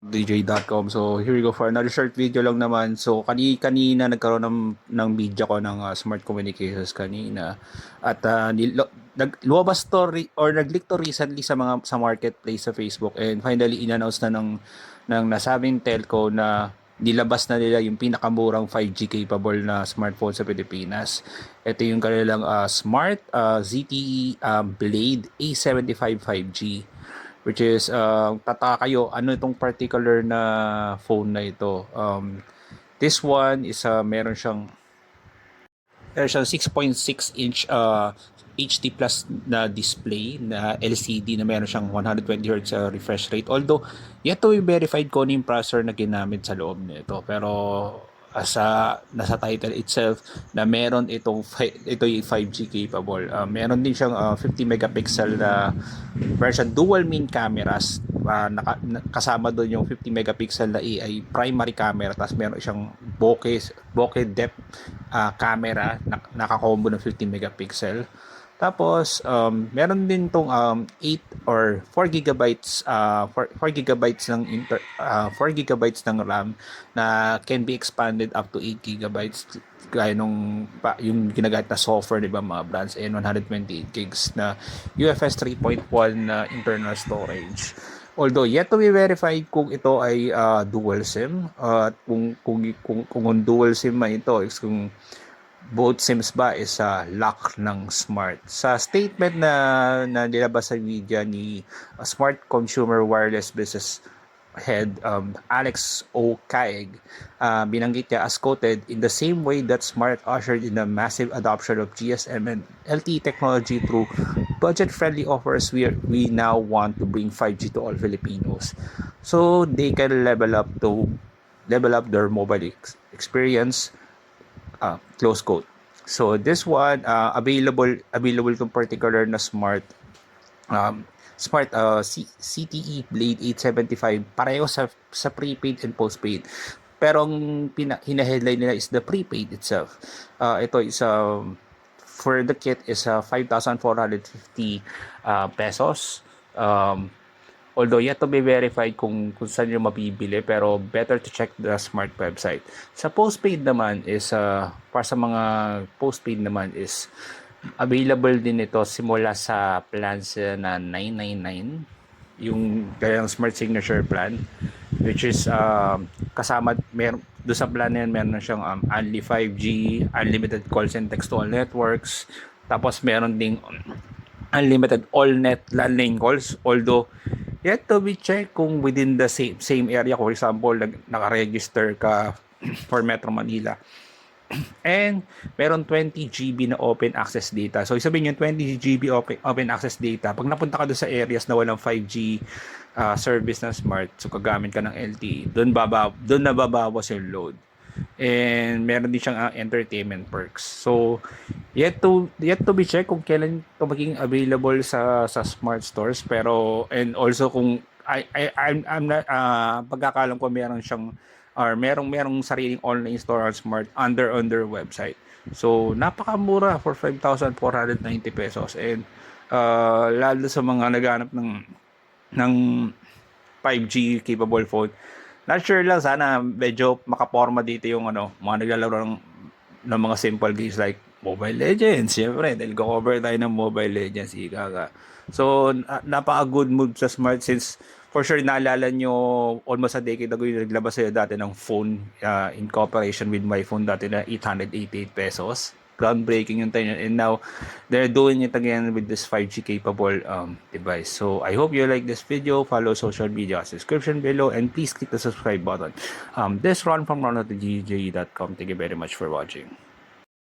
dj.com. So, here we go for another short video lang naman. So, kani kanina nagkaroon ng, ng media ko ng uh, Smart Communications kanina. At uh, nilo, nag, lumabas to re- or nag-leak to recently sa mga sa marketplace sa Facebook and finally in-announce na ng ng nasabing telco na nilabas na nila yung pinakamurang 5G capable na smartphone sa Pilipinas. Ito yung kanilang uh, Smart uh, ZTE um, Blade A75 5G which is uh, tataka kayo ano itong particular na phone na ito. Um, this one is uh, meron siyang meron siyang 6.6 inch uh, HD plus na display na LCD na meron siyang 120 Hz uh, refresh rate. Although, yet to be verified ko ano yung processor na ginamit sa loob nito. Pero, as a, nasa title itself na meron itong ito yung 5G capable. Uh, meron din siyang uh, 50 megapixel na version dual main cameras. Uh, naka, na- kasama doon yung 50 megapixel na AI primary camera tapos meron siyang bokeh bokeh depth uh, camera na, nakakombo ng 50 megapixel. Tapos, um, meron din tong um, 8 or 4 gigabytes, uh, 4, 4 gigabytes ng inter, uh, 4 gigabytes ng RAM na can be expanded up to 8 gigabytes gaya nung pa, yung ginagamit na software, di ba, mga brands, and 128 gigs na UFS 3.1 na internal storage. Although yet to be verified kung ito ay uh, dual SIM uh, at kung kung kung, kung, kung dual SIM man ito is kung both SIMs ba is uh, lock ng Smart. Sa statement na, na nilabas sa media ni uh, Smart Consumer Wireless Business Head um, Alex O. Kaig, uh, binanggit niya as quoted, in the same way that Smart ushered in the massive adoption of GSM and LTE technology through budget-friendly offers, we, are, we now want to bring 5G to all Filipinos. So they can level up to level up their mobile ex- experience uh, close quote. So this one uh, available available to particular na smart um, smart uh, C- CTE Blade 875 pareho sa sa prepaid and postpaid. Pero ang pina, hina-headline nila is the prepaid itself. Uh, ito is um, for the kit is uh, 5,450 uh, pesos. Um, although yet to be verified kung, kung saan yung mabibili pero better to check the smart website. Sa postpaid naman is uh, para sa mga postpaid naman is available din ito simula sa plans uh, na 999 yung kayang smart signature plan which is uh, kasama meron do sa plan na yan meron siyang um, only 5G unlimited calls and text to all networks. Tapos meron ding unlimited all net landline calls. Although yet to be check kung within the same same area for example nag, naka-register ka for Metro Manila and meron 20 GB na open access data. So, sabihin yung 20 GB open, open access data. Pag napunta ka doon sa areas na walang 5G uh, service na smart, so kagamit ka ng LTE, doon baba, doon nababawas yung load. And meron din siyang uh, entertainment perks. So, yet to yet to be check kung kailan ito magiging available sa sa smart stores pero and also kung I, I I'm, I'm not uh, pagkakalam ko meron siyang or merong merong sariling online store on smart under on their website. So napakamura for 5,490 pesos and uh, lalo sa mga naghanap ng ng 5G capable phone. Not sure lang sana medyo makaporma dito yung ano, mga naglalaro ng, ng mga simple games like Mobile Legends. Siyempre, dahil go-cover tayo ng Mobile Legends, ika ka. So, na- napaka-good move sa Smart since for sure naalala nyo almost a decade ago yung naglabas sila dati ng phone uh, in cooperation with my phone dati na 888 pesos groundbreaking yung time and now they're doing it again with this 5G capable um, device. So I hope you like this video. Follow social media description below. And please click the subscribe button. Um, this run from ronaldgj.com thank you very much for watching